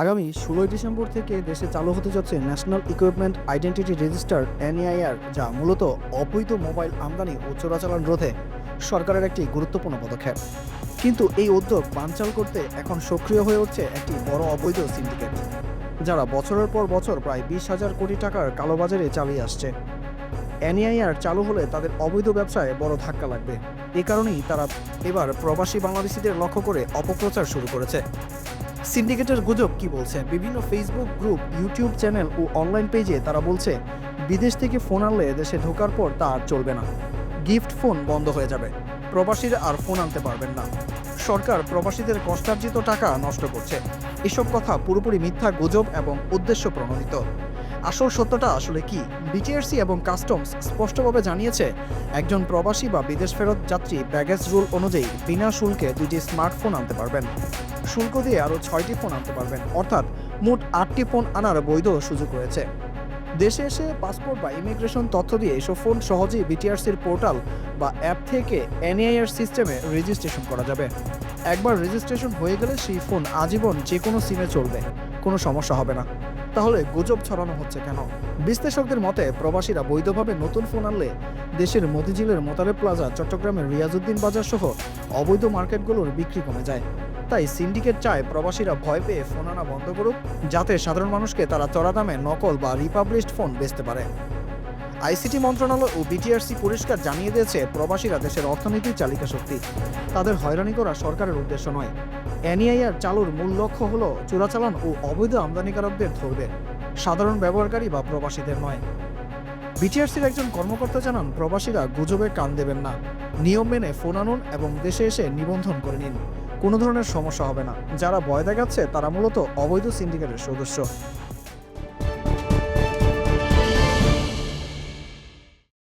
আগামী ষোলোই ডিসেম্বর থেকে দেশে চালু হতে যাচ্ছে national equipment identity register NIR যা মূলত অবৈধ মোবাইল আমদানি ও চোরাচালান রোধে সরকারের একটি গুরুত্বপূর্ণ পদক্ষেপ। কিন্তু এই উদ্যোগ বানচাল করতে এখন সক্রিয় হয়ে উঠছে একটি বড় অবৈধ সিন্ডিকেট, যারা বছরের পর বছর প্রায় বিশ হাজার কোটি টাকার কালোবাজারে চালিয়ে আসছে। এনআইআর চালু হলে তাদের অবৈধ ব্যবসায় বড় ধাক্কা লাগবে। এ কারণেই তারা এবার প্রবাসী বাংলাদেশিদের লক্ষ্য করে অপপ্রচার শুরু করেছে। সিন্ডিকেটের গুজব কি বলছে? বিভিন্ন ফেসবুক গ্রুপ ইউটিউব চ্যানেল ও অনলাইন পেজে তারা বলছে, বিদেশ থেকে ফোন আনলে দেশে ঢোকার পর তা আর চলবে না। গিফট ফোন বন্ধ হয়ে যাবে। প্রবাসীরা আর ফোন আনতে পারবেন না। সরকার প্রবাসীদের কষ্টার্জিত টাকা নষ্ট করছে। এসব কথা পুরোপুরি মিথ্যা গুজব এবং উদ্দেশ্য প্রণোদিত। আসল সত্যটা আসলে কি? বিটিআরসি এবং কাস্টমস স্পষ্টভাবে জানিয়েছে, একজন প্রবাসী বা বিদেশ ফেরত যাত্রী ব্যাগেজ রুল অনুযায়ী বিনা শুল্কে দুটি স্মার্টফোন আনতে পারবেন। শুল্ক দিয়ে আরও ছয়টি ফোন আনতে পারবেন, অর্থাৎ মোট আটটি ফোন আনার বৈধ সুযোগ রয়েছে। দেশে এসে পাসপোর্ট বা ইমিগ্রেশন তথ্য দিয়ে এসব ফোন সহজেই বিটিআরসির পোর্টাল বা অ্যাপ থেকে এনআইআর সিস্টেমে রেজিস্ট্রেশন করা যাবে। একবার রেজিস্ট্রেশন হয়ে গেলে সেই ফোন আজীবন যে কোনো সিমে চলবে, কোনো সমস্যা হবে না। তাহলে গুজব ছড়ানো হচ্ছে কেন? বিশ্লেষকদের মতে, প্রবাসীরা বৈধভাবে নতুন ফোন আনলে দেশের মতিঝিলের মোতারে প্লাজা, চট্টগ্রামের রিয়াজউদ্দিন বাজার সহ অবৈধ মার্কেটগুলোর বিক্রি কমে যায়। তাই সিন্ডিকেট চায় প্রবাসীরা ভয় পেয়ে ফোন আনা বন্ধ করুক, যাতে সাধারণ মানুষকে তারা চড়া দামে নকল বা রিপাবলিশড ফোন বেচতে পারে। আইসিটি মন্ত্রণালয় ও বিটিআরসি পরিষ্কার জানিয়ে দিয়েছে, প্রবাসীরা দেশের অর্থনীতির চালিকা শক্তি তাদের হয়রানি করা সরকারের উদ্দেশ্য নয়। এনআইআর চালুর মূল লক্ষ্য হল চোরাচালান ও অবৈধ আমদানিকারকদের ধরবে। সাধারণ ব্যবহারকারী বা প্রবাসীদের নয়। বিটিআরসির একজন কর্মকর্তা জানান, প্রবাসীরা গুজবে কান দেবেন না। নিয়ম মেনে ফোন আনুন এবং দেশে এসে নিবন্ধন করে নিন। কোনো ধরনের সমস্যা হবে না। যারা ভয় দেখাচ্ছে, তারা মূলত অবৈধ সিন্ডিকেটের সদস্য।